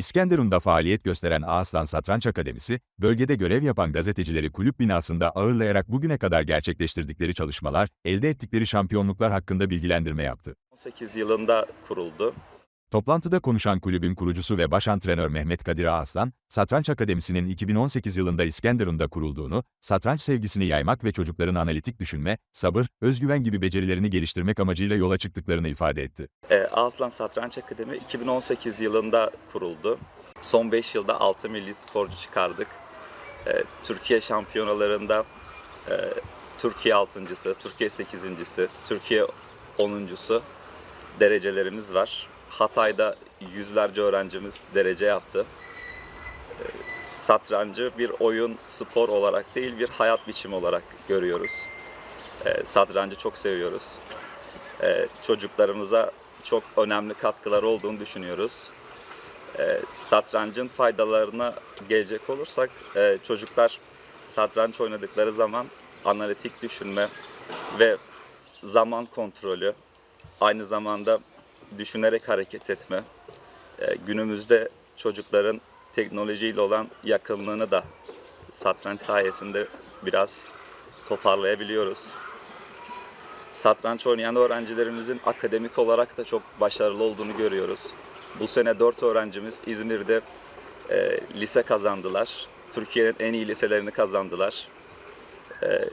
İskenderun'da faaliyet gösteren Ağaslan Satranç Akademisi, bölgede görev yapan gazetecileri kulüp binasında ağırlayarak bugüne kadar gerçekleştirdikleri çalışmalar, elde ettikleri şampiyonluklar hakkında bilgilendirme yaptı. 18 yılında kuruldu. Toplantıda konuşan kulübün kurucusu ve baş antrenör Mehmet Kadir Ağaslan, Satranç Akademisi'nin 2018 yılında İskenderun'da kurulduğunu, satranç sevgisini yaymak ve çocukların analitik düşünme, sabır, özgüven gibi becerilerini geliştirmek amacıyla yola çıktıklarını ifade etti. Ee, Aslan Satranç Akademi 2018 yılında kuruldu. Son 5 yılda 6 milli sporcu çıkardık. Ee, Türkiye şampiyonalarında e, Türkiye 6.sı, Türkiye 8.si, Türkiye 10.sü derecelerimiz var. Hatay'da yüzlerce öğrencimiz derece yaptı. Ee, Satrancı bir oyun, spor olarak değil bir hayat biçimi olarak görüyoruz. Ee, Satrancı çok seviyoruz. Ee, Çocuklarımıza çok önemli katkıları olduğunu düşünüyoruz. Satrancın faydalarına gelecek olursak e, çocuklar satranç oynadıkları zaman analitik düşünme ve zaman kontrolü, aynı zamanda düşünerek hareket etme, e, günümüzde çocukların teknolojiyle olan yakınlığını da satranç sayesinde biraz toparlayabiliyoruz. Satranç oynayan öğrencilerimizin akademik olarak da çok başarılı olduğunu görüyoruz. Bu sene 4 öğrencimiz İzmir'de e, lise kazandılar. Türkiye'nin en iyi liselerini kazandılar. E,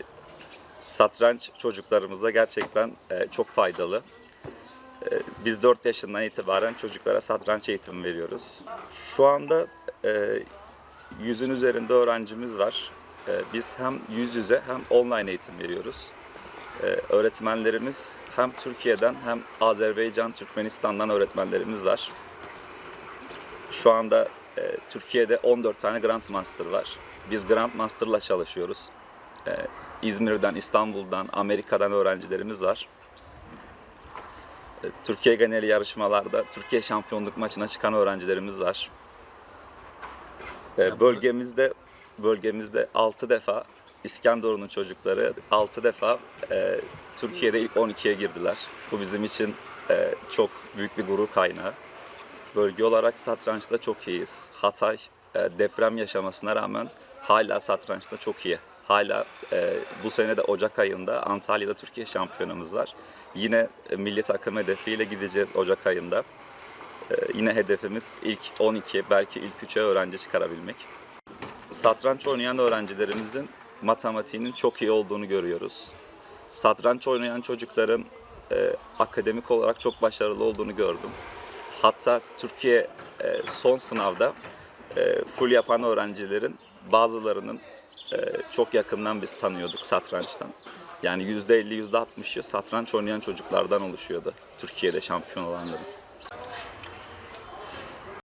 satranç çocuklarımıza gerçekten e, çok faydalı. E, biz 4 yaşından itibaren çocuklara satranç eğitimi veriyoruz. Şu anda e, yüzün üzerinde öğrencimiz var. E, biz hem yüz yüze hem online eğitim veriyoruz. Ee, öğretmenlerimiz hem Türkiye'den hem Azerbaycan, Türkmenistan'dan öğretmenlerimiz var. Şu anda e, Türkiye'de 14 tane Grandmaster var. Biz Grandmaster'la çalışıyoruz. Ee, İzmir'den, İstanbul'dan, Amerika'dan öğrencilerimiz var. Türkiye geneli yarışmalarda Türkiye şampiyonluk maçına çıkan öğrencilerimiz var. Ee, bölgemizde bölgemizde 6 defa İskenderun'un çocukları 6 defa e, Türkiye'de ilk 12'ye girdiler. Bu bizim için e, çok büyük bir gurur kaynağı. Bölge olarak satrançta çok iyiyiz. Hatay e, deprem yaşamasına rağmen hala satrançta çok iyi. Hala e, bu sene de Ocak ayında Antalya'da Türkiye şampiyonamız var. Yine e, milli takım hedefiyle gideceğiz Ocak ayında. E, yine hedefimiz ilk 12 belki ilk 3'e öğrenci çıkarabilmek satranç oynayan öğrencilerimizin matematiğinin çok iyi olduğunu görüyoruz. Satranç oynayan çocukların e, akademik olarak çok başarılı olduğunu gördüm. Hatta Türkiye e, son sınavda e, full yapan öğrencilerin bazılarının e, çok yakından biz tanıyorduk satrançtan. Yani %50, %60'ı satranç oynayan çocuklardan oluşuyordu Türkiye'de şampiyon olanların.